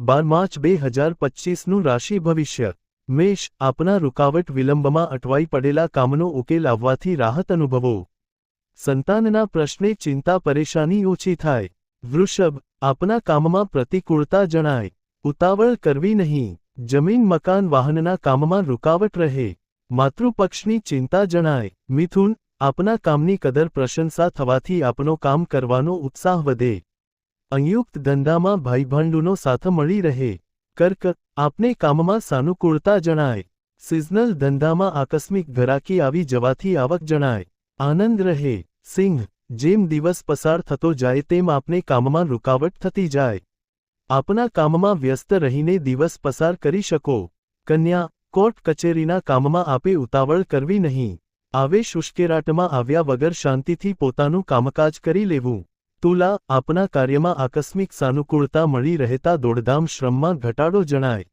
બાર March બે હજાર પચીસનું રાશિ ભવિષ્ય. મેષ આપના રૂકાવટ વિલંબમાં અટવાઈ પડેલા કામનો ઉકેલ આવવાથી રાહત અનુભવો. સંતાનના પ્રશ્ને ચિંતા પરેશાની ઓછી થાય. વૃષભ આપના કામમાં પ્રતિકૂળતા જણાય. ઉતાવળ કરવી નહીં. જમીન મકાન વાહનના કામમાં રૂકાવટ રહે. માતૃપક્ષની ચિંતા જણાય. મિથુન આપના કામની કદર પ્રશંસા થવાથી આપનો કામ કરવાનો ઉત્સાહ વધે. સંયુક્ત ધંધામાં ભાઈભાંડુનો સાથ મળી રહે. કર્ક, આપને કામમાં સાનુકૂળતા જણાય. સિઝનલ ધંધામાં આકસ્મિક ઘરાકી આવી જવાથી આવક જણાય. આનંદ રહે. સિંહ, જેમ દિવસ પસાર થતો જાય તેમ આપને કામમાં રૂકાવટ થતી જાય. આપના કામમાં વ્યસ્ત રહીને દિવસ પસાર કરી શકો. કન્યા, કોર્ટ કચેરીના કામમાં આપે ઉતાવળ કરવી નહીં. આવેશ ઉશ્કેરાટમાં આવ્યા વગર શાંતિથી પોતાનું કામકાજ કરી લેવું. તુલા આપના કાર્યમાં આકસ્મિક સાનુકૂળતા મળી રહેતા દોડધામ શ્રમમાં ઘટાડો જણાય.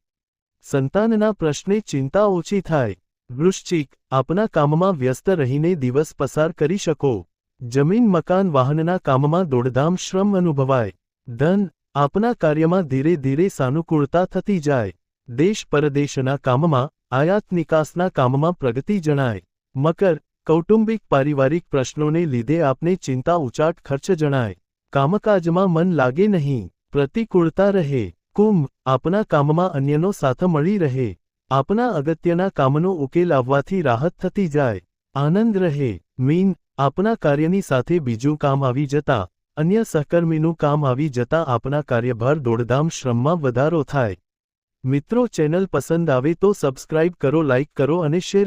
સંતાનના પ્રશ્ને ચિંતા ઓછી થાય. વૃશ્ચિક, આપના કામમાં વ્યસ્ત રહીને દિવસ પસાર કરી શકો. જમીન, મકાન, વાહનના કામમાં દોડધામ શ્રમ અનુભવાય. ધન, આપના કાર્યમાં ધીરે ધીરે સાનુકૂળતા થતી જાય. દેશ પરદેશના કામમાં, આયાત નિકાસના કામમાં પ્રગતિ જણાય. મકર, કૌટુંબિક, પારિવારિક પ્રશ્નોને લીધે આપને ચિંતા ઉચાટ ખર્ચ જણાય. કામકાજમાં મન લાગે નહીં, પ્રતિકૂળતા રહે, કુંભ આપના કામમાં અન્યનો સાથ મળી રહે, આપના અગત્યના કામનો ઉકેલ આવવાથી રાહત થતી જાય, આનંદ રહે, મીન આપના કાર્યની સાથે બીજું કામ આવી જતા, અન્ય સહકર્મીનું કામ આવી જતા આપના કાર્યભાર દોડધામ શ્રમમાં વધારો થાય. મિત્રો ચેનલ પસંદ આવે તો સબસ્ક્રાઇબ કરો, લાઇક કરો અને શેર